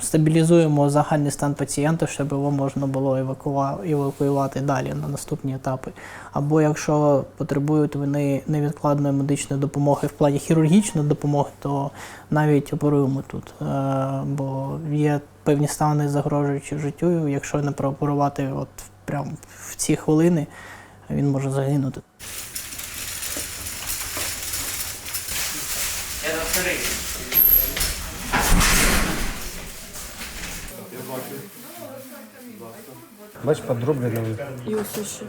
Стабілізуємо загальний стан пацієнта, щоб його можна було евакуювати далі на наступні етапи. Або якщо потребують вони невідкладної медичної допомоги в плані хірургічної допомоги, то навіть оперуємо тут. Е, Бо є певні стани, загрожуючи життю. Якщо не прооперувати от прямо в ці хвилини, він може загинути. Бач, подроблено. І ось ще.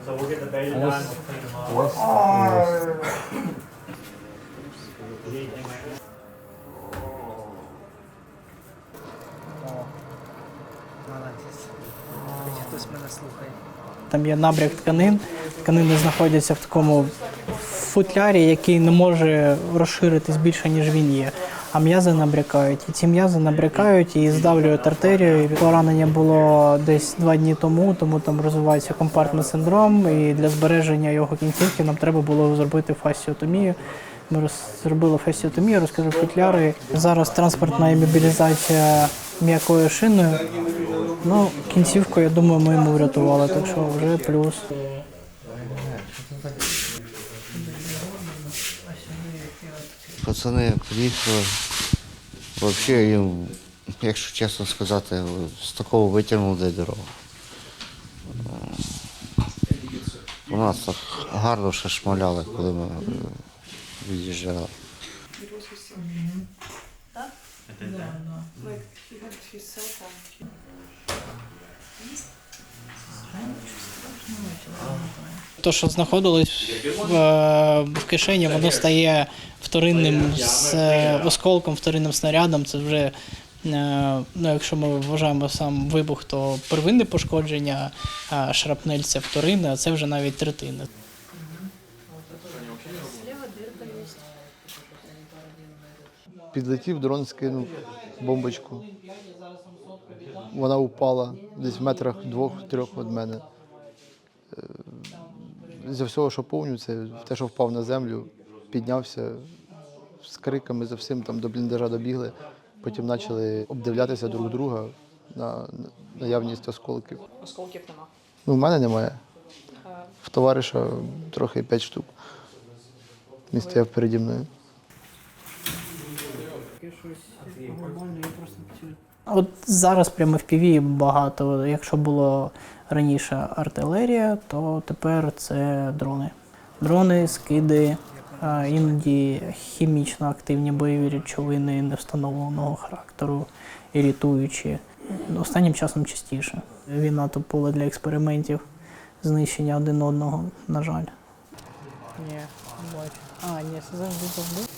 Ось, ось. Хтось мене слухає. Там є набряк тканин. Тканини знаходяться в такому футлярі, який не може розширитись більше, ніж він є. А м'язи набрякають. І ці м'язи набрякають і здавлюють артерію. Поранення було десь два дні тому, тому там розвивається компартний синдром. І для збереження його кінцівки нам треба було зробити фасціотомію. Ми роз- зробили фасціотомію, розкажу футляри. Зараз транспортна імобілізація м'якою шиною. Ну, кінцівку, я думаю, ми йому врятували, так що вже плюс. Пацани приїхали. Взагалі їм, якщо чесно сказати, з такого витягнули де дорогу. У нас так гарно ще шмаляли, коли ми від'їжджали. То, що знаходилось в, е, в кишені, воно стає вторинним з е, осколком, вторинним снарядом. Це вже, е, ну, якщо ми вважаємо сам вибух, то первинне пошкодження, а шрапнель це вторинне, а це вже навіть третинне. Підлетів, дрон скинув бомбочку. Вона упала десь в метрах двох-трьох від мене. Е, За всього, що повню, це те, що впав на землю, піднявся з криками за всім, там до бліндажа добігли. Потім почали обдивлятися друг друга на наявність осколків. Осколків нема. Ну, в мене немає. В товариша трохи п'ять штук. Він стояв переді мною. От зараз прямо в піві багато. Якщо було раніше артилерія, то тепер це дрони. Дрони, скиди, іноді хімічно активні бойові речовини невстановленого характеру, іритуючі. Останнім часом частіше. Війна то поле для експериментів, знищення один одного, на жаль. Ні, не бачу. А, ні, це завжди завжди.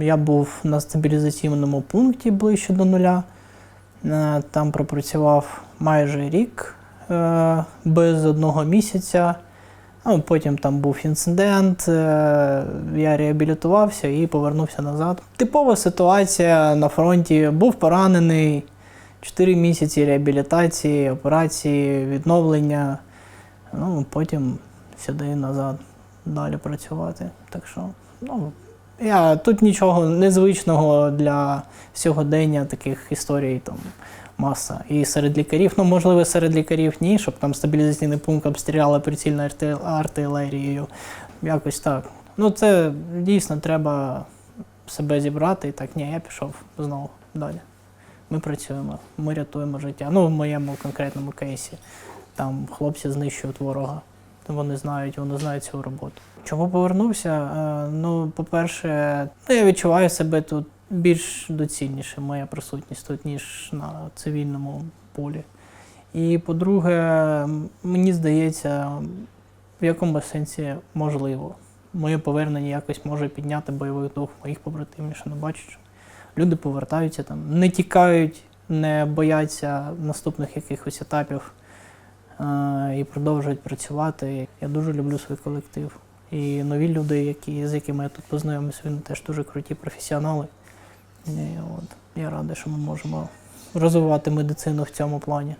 Я був на стабілізаційному пункті ближче до нуля. Е, Там пропрацював майже рік е, без одного місяця. Потім там був інцидент, е, я реабілітувався і повернувся назад. Типова ситуація на фронті. Був поранений, 4 місяці реабілітації, операції, відновлення. Ну, потім сюди назад далі працювати. Так що, ну, я тут нічого незвичного для сьогодення таких історій там маса. І серед лікарів, ну можливо, серед лікарів ні, щоб там стабілізаційний пункт обстріляли прицільною арти- артилерією. Якось так. Ну, це дійсно треба себе зібрати і так, ні, я пішов знову далі. Ми працюємо, ми рятуємо життя. Ну, в моєму конкретному кейсі. Там хлопці знищують ворога. Вони знають, вони знають цю роботу. Чому повернувся? Е, Ну, по-перше, ну, я відчуваю себе тут більш доцільніше, моя присутність тут, ніж на цивільному полі. І по-друге, мені здається, в якому сенсі можливо. Моє повернення якось може підняти бойовий дух моїх побратимів, що не бачу. що Люди повертаються там, не тікають, не бояться наступних якихось етапів і продовжують працювати. Я дуже люблю свій колектив. І нові люди, які, з якими я тут познайомився, вони теж дуже круті професіонали. І от, я радий, що ми можемо розвивати медицину в цьому плані.